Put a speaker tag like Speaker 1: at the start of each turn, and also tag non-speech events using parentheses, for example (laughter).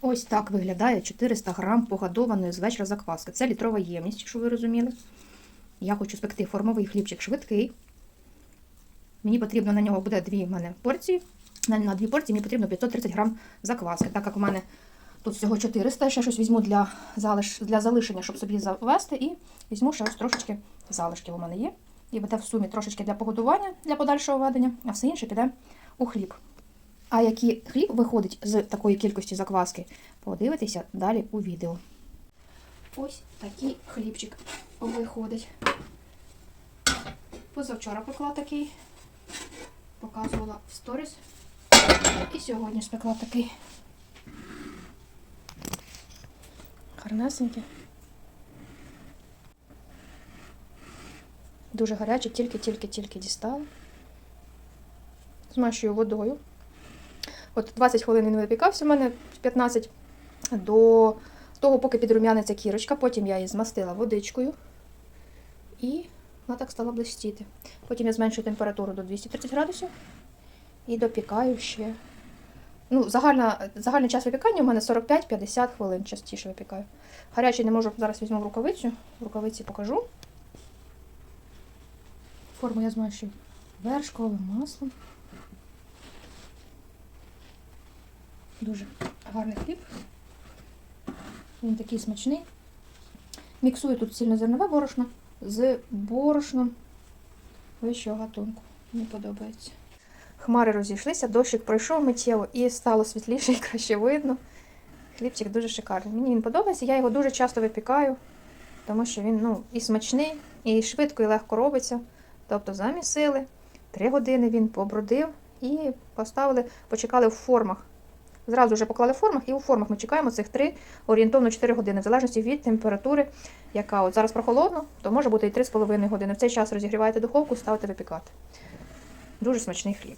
Speaker 1: Ось так виглядає 400 грам погодованої з вечора закваски. Це літрова ємність, якщо ви розуміли. Я хочу спекти формовий хлібчик швидкий. Мені потрібно на нього буде дві в мене порції. На, на дві порції мені потрібно 530 грам закваски. Так як у мене тут всього 400, я ще щось візьму для, залиш, для залишення, щоб собі завести. І візьму ще ось трошечки залишків у мене є. І буде в сумі трошечки для погодування, для подальшого ведення, а все інше піде у хліб. А який хліб виходить з такої кількості закваски, подивитися далі у відео. Ось такий хлібчик виходить. Позавчора пекла такий, показувала в сторіс. І сьогодні спекла такий. Гарнесенький. Дуже гарячий, тільки-тільки-тільки дістала. Змащую водою. От 20 хвилин він випікався у мене 15 до того, поки підрум'яниться кірочка. Потім я її змастила водичкою і вона так стала блистіти. Потім я зменшую температуру до 230 градусів і допікаю ще. Ну, загальна, загальний час випікання у мене 45-50 хвилин частіше випікаю. Гарячий не можу, зараз візьму в рукавицю, в рукавиці покажу. Форму я змащую вершковим маслом. Дуже гарний хліб. Він такий смачний. Міксую тут цільнозернове борошно з борошном вищого гатунку. Мені подобається. Хмари розійшлися, дощик пройшов миттєво і стало світліше (laughs) і краще видно. Хлібчик дуже шикарний. Мені він подобається, я його дуже часто випікаю, тому що він ну, і смачний, і швидко, і легко робиться. Тобто замісили, три години він побродив і поставили, почекали в формах. Зразу вже поклали в формах, і у формах ми чекаємо цих 3, орієнтовно 4 години, в залежності від температури, яка от зараз прохолодно, то може бути і 3,5 години. В цей час розігріваєте духовку, ставите випікати. Дуже смачний хліб.